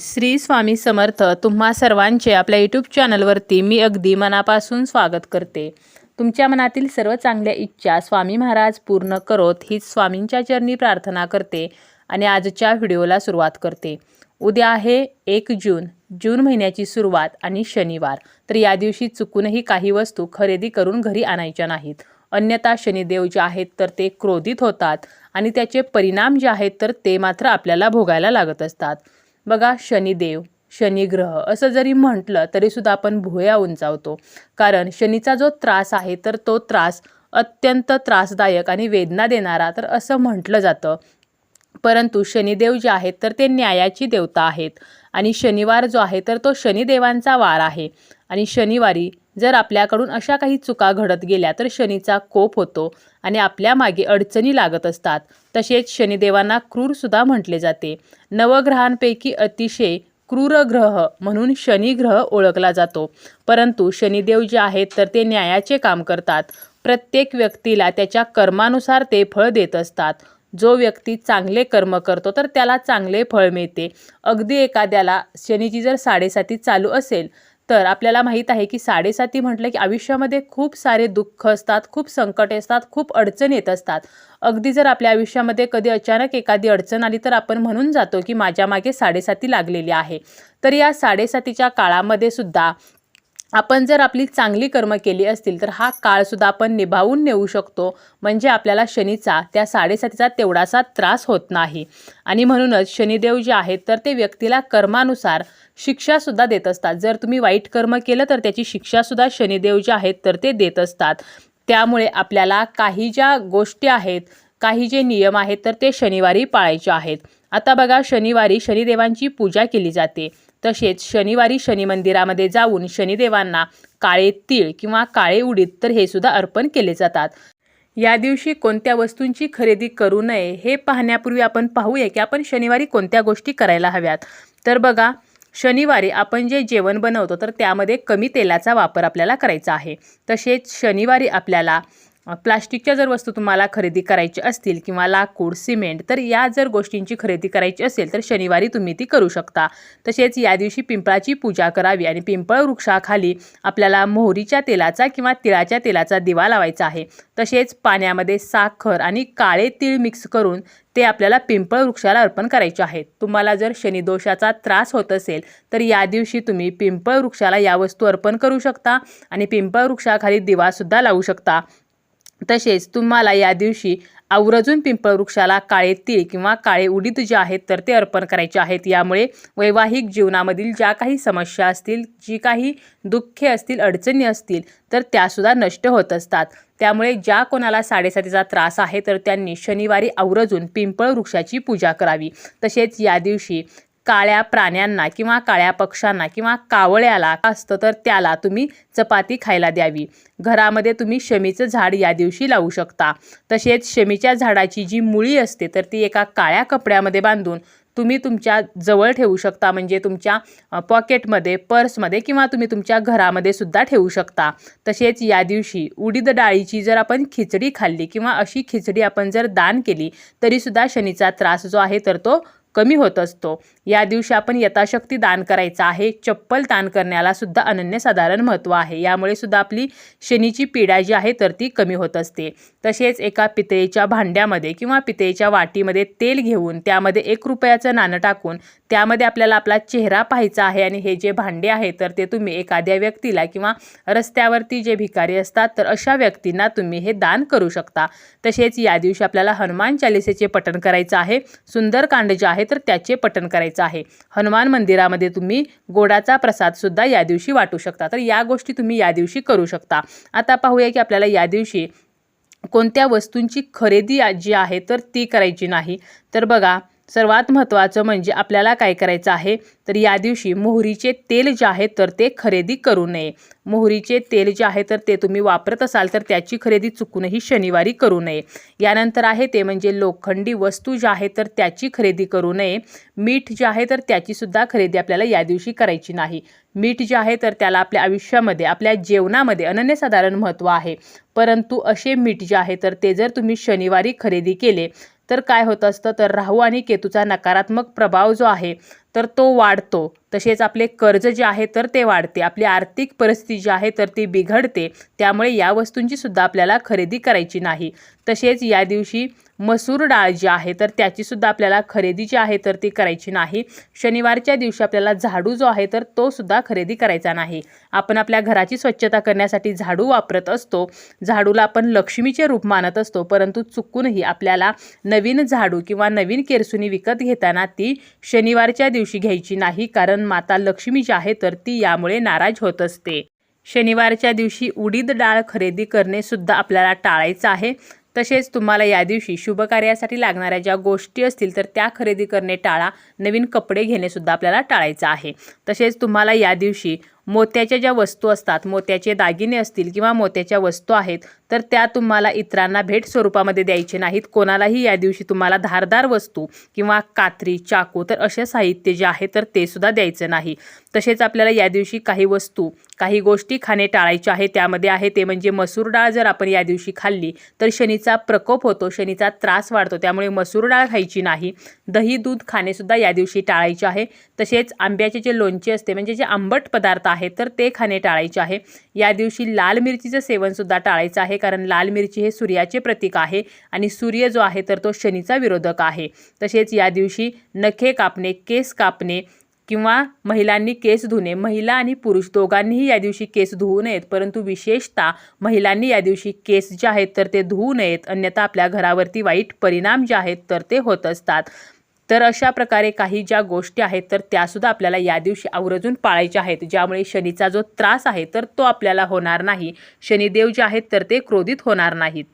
श्री स्वामी समर्थ तुम्हा सर्वांचे आपल्या यूट्यूब चॅनलवरती मी अगदी मनापासून स्वागत करते. तुमच्या मनातील सर्व चांगल्या इच्छा स्वामी महाराज पूर्ण करोत हीच स्वामींच्या चरणी प्रार्थना करते आणि आजच्या व्हिडिओला सुरुवात करते. उद्या आहे एक जून जून महिन्याची सुरुवात आणि शनिवार. तर या दिवशी चुकूनही काही वस्तू खरेदी करून घरी आणायच्या नाहीत. अन्यथा शनिदेव जे आहेत तर ते क्रोधित होतात आणि त्याचे परिणाम जे आहेत तर ते मात्र आपल्याला भोगायला लागत असतात. बघा शनिदेव शनिग्रह असं जरी म्हटलं तरीसुद्धा आपण भुया उंचावतो. कारण शनीचा जो त्रास आहे तर तो त्रास अत्यंत त्रासदायक आणि वेदना देणारा तर असं म्हटलं जातं. परंतु शनिदेव जे आहेत तर ते न्यायाची देवता आहेत. आणि शनिवार जो आहे तर तो शनिदेवांचा वार आहे. आणि शनिवारी जर आपल्याकडून अशा काही चुका घडत गेल्या तर शनीचा कोप होतो आणि आपल्या मागे अडचणी लागत असतात. तसेच शनिदेवांना क्रूरसुद्धा म्हटले जाते. नवग्रहांपैकी अतिशय क्रूर ग्रह म्हणून शनिग्रह ओळखला जातो. परंतु शनिदेव जे आहेत तर ते न्यायाचे काम करतात. प्रत्येक व्यक्तीला त्याच्या कर्मानुसार ते फळ देत असतात. जो व्यक्ती चांगले कर्म करतो तर त्याला चांगले फळ मिळते. अगदी एखाद्याला शनीची जर साडेसाती चालू असेल तर आपल्याला माहीत आहे की साडेसाती म्हटलं की आयुष्यामध्ये खूप सारे दुःख असतात खूप संकट असतात खूप अडचण येत असतात. अगदी जर आपल्या आयुष्यामध्ये कधी अचानक एखादी अडचण आली तर आपण म्हणून जातो की माझ्या मागे साडेसाती लागलेली आहे. तर या साडेसातीच्या काळामध्ये सुद्धा आपण जर आपली चांगली कर्म केली असतील तर हा काळसुद्धा आपण निभावून नेऊ शकतो. म्हणजे आपल्याला शनीचा त्या साडेसातीचा तेवढासा त्रास होत नाही. आणि म्हणूनच शनिदेव जे आहेत तर ते व्यक्तीला कर्मानुसार शिक्षासुद्धा देत असतात. जर तुम्ही वाईट कर्म केलं तर त्याची शिक्षासुद्धा शनिदेव जे आहेत तर ते देत असतात. त्यामुळे आपल्याला काही ज्या गोष्टी आहेत काही जे नियम आहेत तर ते शनिवारी पाळायचे आहेत. आता बघा शनिवारी शनिदेवांची पूजा केली जाते. तसेच शनिवारी शनी मंदिरामध्ये जाऊन शनिदेवांना काळे तीळ किंवा काळे उडीद तर हे सुद्धा अर्पण केले जातात. या दिवशी कोणत्या वस्तूंची खरेदी करू नये हे पाहण्यापूर्वी आपण पाहूया की आपण शनिवारी कोणत्या गोष्टी करायला हव्यात. तर बघा शनिवारी आपण जे जेवण बनवतो तर त्यामध्ये कमी तेलाचा वापर आपल्याला करायचा आहे. तसेच शनिवारी आपल्याला प्लास्टिकच्या जर वस्तू तुम्हाला खरेदी करायची असतील किंवा लाकूड सिमेंट तर या जर गोष्टींची खरेदी करायची असेल तर शनिवारी तुम्ही ती करू शकता. तसेच या दिवशी पिंपळाची पूजा करावी आणि पिंपळ वृक्षाखाली आपल्याला मोहरीच्या तेलाचा किंवा तिळाच्या तेलाचा दिवा लावायचा आहे. तसेच पाण्यामध्ये साखर आणि काळे तीळ मिक्स करून ते आपल्याला पिंपळ वृक्षाला अर्पण करायचे आहेत तुम्हाला जर शनिदोषाचा त्रास होत असेल तर या दिवशी तुम्ही पिंपळ वृक्षाला या वस्तू अर्पण करू शकता आणि पिंपळ वृक्षाखाली दिवासुद्धा लावू शकता. तसेच तुम्हाला या दिवशी आवर्जून पिंपळ वृक्षाला काळे तीळ किंवा काळे उडीद जे आहेत तर ते अर्पण करायचे आहेत. यामुळे वैवाहिक जीवनामधील ज्या काही समस्या असतील जी काही दुःखे असतील अडचणी असतील तर त्यासुद्धा नष्ट होत असतात. त्यामुळे ज्या कोणाला साडेसातीचा त्रास आहे तर त्यांनी शनिवारी आवर्जून पिंपळ वृक्षाची पूजा करावी. तसेच या दिवशी काळ्या प्राण्यांना किंवा काळ्या पक्ष्यांना किंवा कावळ्याला असतं तर त्याला तुम्ही चपाती खायला द्यावी. घरामध्ये तुम्ही शमीचं झाड या दिवशी लावू शकता. तसेच शमीच्या झाडाची जी मुळी असते तर ती एका काळ्या कपड्यामध्ये बांधून तुम्ही तुमच्या जवळ ठेवू शकता. म्हणजे तुमच्या पॉकेटमध्ये पर्समध्ये किंवा तुम्ही तुमच्या घरामध्ये सुद्धा ठेवू शकता. तसेच या दिवशी उडीद डाळीची जर आपण खिचडी खाल्ली किंवा अशी खिचडी आपण जर दान केली तरीसुद्धा शनीचा त्रास जो आहे तर तो कमी होत असतो. या दिवशी आपण यथाशक्ती दान करायचं आहे. चप्पल दान करण्याला सुद्धा अनन्यसाधारण महत्त्व आहे. यामुळे सुद्धा आपली शनीची पीडा जी आहे तर ती कमी होत असते. तसेच एका पितळेच्या भांड्यामध्ये किंवा पितळेच्या वाटीमध्ये तेल घेऊन त्यामध्ये एक रुपयाचं नाणं टाकून त्यामध्ये आपल्याला आपला चेहरा पाहायचा आहे आणि हे जे भांडे आहे तर ते तुम्ही एखाद्या व्यक्तीला किंवा रस्त्यावरती जे भिकारी असतात तर अशा व्यक्तींना तुम्ही हे दान करू शकता. तसेच या दिवशी आपल्याला हनुमान चालिसेचे पठण करायचं आहे. सुंदरकांड जे आहे तर त्याचे पठण करायचं आहे. हनुमान मंदिरामध्ये तुम्ही गोडाचा प्रसाद सुद्धा या दिवशी वाटू शकता. तर या गोष्टी तुम्ही या दिवशी करू शकता. आता पाहूया की आपल्याला या दिवशी कोणत्या वस्तूंची खरेदी जी आहे तर ती करायची नाही. तर बघा सर्वात महत्त्वाचं म्हणजे आपल्याला काय करायचं आहे? तर या दिवशी मोहरीचे तेल जे आहे तर ते खरेदी करू नये. मोहरीचे तेल जे आहे तर ते तुम्ही वापरत असाल तर त्याची खरेदी चुकूनही शनिवारी करू नये. यानंतर आहे ते म्हणजे लोखंडी वस्तू जे आहे तर त्याची खरेदी करू नये. मीठ जे आहे तर त्याचीसुद्धा खरेदी आपल्याला या दिवशी करायची नाही. मीठ जे आहे तर त्याला आपल्या आयुष्यामध्ये आपल्या जेवणामध्ये अनन्यसाधारण महत्त्व आहे. परंतु असे मीठ जे आहे तर ते जर तुम्ही शनिवारी खरेदी केले तर काय होत असतं? तर राहू आणि केतूचा नकारात्मक प्रभाव जो आहे तर तो वाढतो. तसेच आपले कर्ज जे आहे तर ते वाढते. आपली आर्थिक परिस्थिती जी आहे तर ती बिघडते. त्यामुळे या वस्तूंची सुद्धा आपल्याला खरेदी करायची नाही. तसेच या दिवशी मसूर डाळ जी आहे तर त्याची सुद्धा आपल्याला खरेदी जी आहे तर ती करायची नाही. शनिवारच्या दिवशी आपल्याला झाडू जो आहे तर तो सुद्धा खरेदी करायचा नाही. आपण आपल्या घराची स्वच्छता करण्यासाठी झाडू वापरत असतो. झाडूला आपण लक्ष्मीचे रूप मानत असतो परंतु चुकूनही आपल्याला नवीन झाडू किंवा नवीन केरसुनी विकत घेताना ती शनिवारच्या दिवशी घ्यायची नाही कारण माता लक्ष्मी जी आहे तर ती यामुळे नाराज होत असते. शनिवारच्या दिवशी उडीद डाळ खरेदी करणे सुद्धा आपल्याला टाळायचं आहे. तसेच तुम्हाला या दिवशी शुभ कार्यासाठी लागणाऱ्या ज्या गोष्टी असतील तर त्या खरेदी करणे टाळा. नवीन कपडे घेणे सुद्धा आपल्याला टाळायचं आहे. तसेच तुम्हाला या दिवशी मोत्याच्या ज्या वस्तू असतात मोत्याचे दागिने असतील किंवा मोत्याच्या वस्तू आहेत तर त्या तुम्हाला इतरांना भेट स्वरूपामध्ये द्यायचे नाहीत. कोणालाही या दिवशी तुम्हाला धारदार वस्तू किंवा कात्री चाकू तर असे साहित्य जे आहे तर ते सुद्धा द्यायचं नाही. तसेच आपल्याला या दिवशी काही वस्तू काही गोष्टी खाणे टाळायचे आहे त्यामध्ये आहे ते म्हणजे मसूर डाळ जर आपण या दिवशी खाल्ली तर शनीचा प्रकोप होतो शनीचा त्रास वाढतो त्यामुळे मसूर डाळ खायची नाही. दही दूध खाणेसुद्धा या दिवशी टाळायचे आहे. तसेच आंब्याचे जे लोणचे असते म्हणजे जे आंबट पदार्थ आहे आहे तर ते खाणे टाळायचे आहे. या दिवशी लाल मिरचीचं सेवनसुद्धा टाळायचं आहे कारण लाल मिरची हे सूर्याचे प्रतीक आहे आणि सूर्य जो आहे तर तो शनीचा विरोधक आहे. तसेच या दिवशी नखे कापणे केस कापणे किंवा महिलांनी केस धुणे महिला आणि पुरुष दोघांनीही या दिवशी केस धुवू नयेत परंतु विशेषतः महिलांनी या दिवशी केस जे आहेत तर ते धुवू नयेत. अन्यथा आपल्या घरावरती वाईट परिणाम जे आहेत तर ते होत असतात. तर अशा प्रकारे काही ज्या गोष्टी आहेत तर त्यासुद्धा आपल्याला या दिवशी आवर्जून पाळायच्या आहेत. ज्यामुळे शनीचा जो त्रास आहे तर तो आपल्याला होणार नाही. शनिदेव जे आहेत तर ते क्रोधित होणार नाहीत.